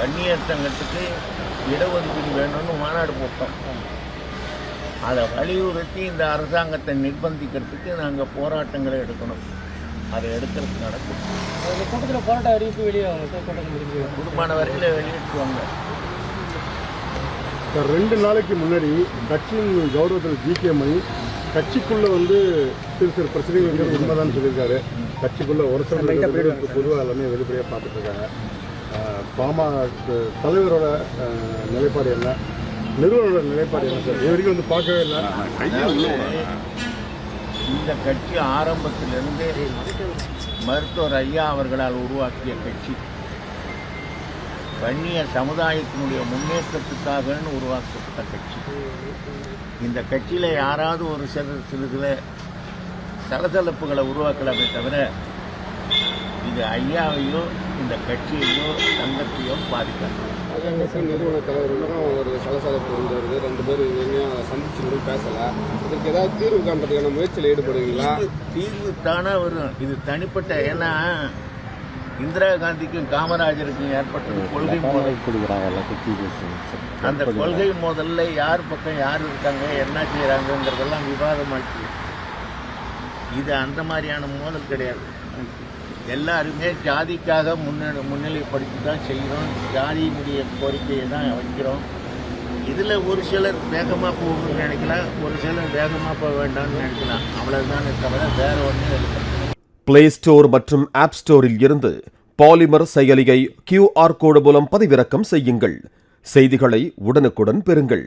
வன்னியர் சங்கத்துக்கு இடஒதுக்கீடு வேணும்னு மாநாடு போட்டோம். அதை வலியுறுத்தி இந்த அரசாங்கத்தை நிர்பந்திக்கிறதுக்கு நாங்கள் போராட்டங்களை எடுக்கணும். அதை எடுக்கிறதுக்கு நடக்கும். இந்த கூட்டத்தில் போராட்ட அறிவிப்பு வெளியே குடும்பமான வரையில் வெளியிட்டுருவாங்க சார் ரெண்டு நாளைக்கு முன்னாடி கட்சியின் கௌரவத்தில் ஜி கே மணி கட்சிக்குள்ள வந்து சிறு சிறு பிரச்சனைகள் வந்து உண்மைதான் சொல்லியிருக்காரு. கட்சிக்குள்ள ஒரு சில பொதுவாக எல்லாமே வெளிப்படையாக பார்த்துட்டு இருக்காங்க. பாமக தலைவரோட நிலைப்பாடு என்ன? நிறுவனரோட நிலைப்பாடு என்ன சார்? இது வரைக்கும் வந்து பார்க்கவே இல்லை. இந்த கட்சி ஆரம்பத்திலிருந்து மருத்துவர் ஐயா அவர்களால் உருவாக்கிய கட்சி. வன்னிய சமுதாயத்தினுடைய முன்னேற்றத்துக்காகன்னு உருவாக்கப்பட்ட கட்சி. இந்த கட்சியில் யாராவது ஒரு சில சிலதில் சலசலப்புகளை உருவாக்கலாமே தவிர இது ஐயாவையோ இந்த கட்சியையோ சங்கத்தையோ பாதிக்காது. பாஜக நிறுவன தலைவர்களும் ஒரு சலசலப்பு வந்து வருது. ரெண்டு பேரும் எங்கேயும் சந்திச்சு கூட பேசல. இதற்கு ஏதாவது தீர்வு காண்றதுக்கான முயற்சியில் ஈடுபடுவீங்களா? தீர்வு தானே வரும். இது தனிப்பட்ட ஏன்னா இந்திரா காந்திக்கும் காமராஜருக்கும் ஏற்பட்ட கொள்கை மோதல். அந்த கொள்கை மோதல்ல யார் பக்கம் யார் இருக்காங்க என்ன செய்கிறாங்கங்கிறதெல்லாம் விவாதமாச்சு இது அந்த மாதிரியான மோதல் கிடையாது. எல்லாருமே ஜாதிக்காக முன்னிலை முன்னிலைப்படுத்தி தான் செய்கிறோம். ஜாதியினுடைய கோரிக்கையை தான் வைக்கிறோம். இதில் ஒரு சிலர் வேகமாக போகணும்னு நினைக்கலாம் ஒரு சிலர் வேகமாக போக வேண்டாம்னு நினைக்கலாம். அவ்வளோதானே தவிர வேற ஒன்றும் பிளே ஸ்டோர் மற்றும் ஆப் ஸ்டோரில் இருந்து பாலிமர் செயலியை கியூஆர் கோடு மூலம் பதிவிறக்கம் செய்யுங்கள். செய்திகளை உடனுக்குடன் பெறுங்கள்.